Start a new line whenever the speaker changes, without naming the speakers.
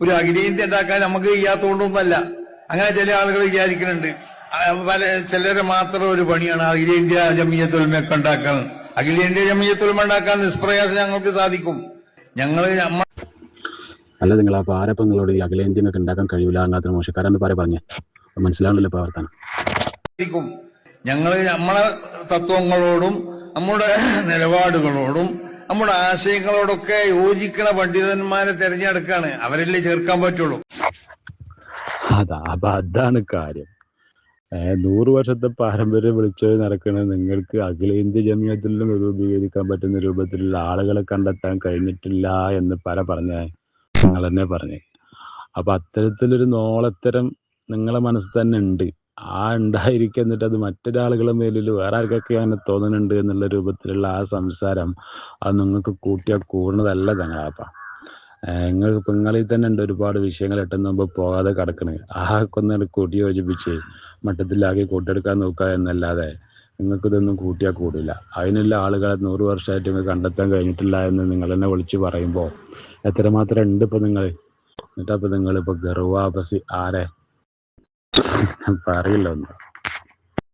ഒരു അഖിലേന്ത്യ ഉണ്ടാക്കാൻ നമുക്ക് ചെയ്യാത്തോണ്ടൊന്നല്ല അങ്ങനെ ചില ആളുകൾ വിചാരിക്കുന്നുണ്ട്. പല ചിലരെ മാത്രം ഒരു പണിയാണ് അഖിലേന്ത്യ ജമിയത്തുൽമയൊക്കെ ഉണ്ടാക്കാൻ. അഖിലേന്ത്യ ജമിയത്തുൽമ ഉണ്ടാക്കാൻ നിഷ്പ്രയാസം ഞങ്ങൾക്ക് സാധിക്കും. ഞങ്ങൾ
അല്ല നിങ്ങൾ ആ പാരപ്പം നിങ്ങളോട് ഈ അഖിലേന്ത്യനൊക്കെ ഉണ്ടാക്കാൻ കഴിയില്ല അങ്ങനത്തെ മോശക്കാരെന്ന് പാര പറഞ്ഞേ. മനസ്സിലാവുന്നില്ല മനസ്സിലാവണല്ലോ ഇപ്പൊ വർത്താനം
സാധിക്കും. ഞങ്ങൾ നമ്മളെ തത്വങ്ങളോടും നമ്മുടെ നിലപാടുകളോടും നമ്മുടെ ആശയങ്ങളോടൊക്കെ യോജിക്കണ പണ്ഡിതന്മാരെ തെരഞ്ഞെടുക്കാണ്. അവരല്ലേ ചേർക്കാൻ പറ്റുള്ളൂ.
അതാ അപ്പൊ അതാണ് കാര്യം. നൂറ് വർഷത്തെ പാരമ്പര്യം വിളിച്ചു നടക്കുന്ന നിങ്ങൾക്ക് അഖിലേന്ത്യ ജമിയത്തിലും രൂപീകരിക്കാൻ പറ്റുന്ന രൂപത്തിലുള്ള ആളുകളെ കണ്ടെത്താൻ കഴിഞ്ഞിട്ടില്ല എന്ന് പല പറഞ്ഞ നിങ്ങൾ തന്നെ പറഞ്ഞു. അപ്പൊ അത്തരത്തിലൊരു നോളത്തരം നിങ്ങളെ മനസ്സിൽ തന്നെ ഉണ്ട്. ആ ഉണ്ടായിരിക്കുക എന്നിട്ട് അത് മറ്റൊരാളുകളുടെ മേലിൽ വേറെ ആർക്കൊക്കെ അങ്ങനെ തോന്നുന്നുണ്ട് എന്നുള്ള രൂപത്തിലുള്ള ആ സംസാരം അത് നിങ്ങൾക്ക് കൂട്ടിയാൽ കൂടുന്നതല്ല തങ്ങളാപ്പ നിങ്ങൾ നിങ്ങളിൽ തന്നെ ഉണ്ട് ഒരുപാട് വിഷയങ്ങൾ എട്ടുന്ന മുമ്പ് പോകാതെ കിടക്കണ്. ആ കൊന്നു കൂട്ടി യോജിപ്പിച്ച് മട്ടത്തിലാക്കി കൂട്ടിയെടുക്കാൻ നോക്കുക എന്നല്ലാതെ നിങ്ങൾക്ക് ഇതൊന്നും കൂട്ടിയാൽ കൂടില്ല. അതിനുള്ള ആളുകളെ നൂറ് വർഷമായിട്ട് നിങ്ങൾക്ക് കണ്ടെത്താൻ കഴിഞ്ഞിട്ടില്ല എന്ന് നിങ്ങൾ തന്നെ വിളിച്ച് പറയുമ്പോൾ എത്രമാത്രം ഉണ്ട് ഇപ്പം നിങ്ങൾ? എന്നിട്ടപ്പം നിങ്ങളിപ്പോൾ ഗർവാപസി ആരെ പറയില്ല ഒന്നും.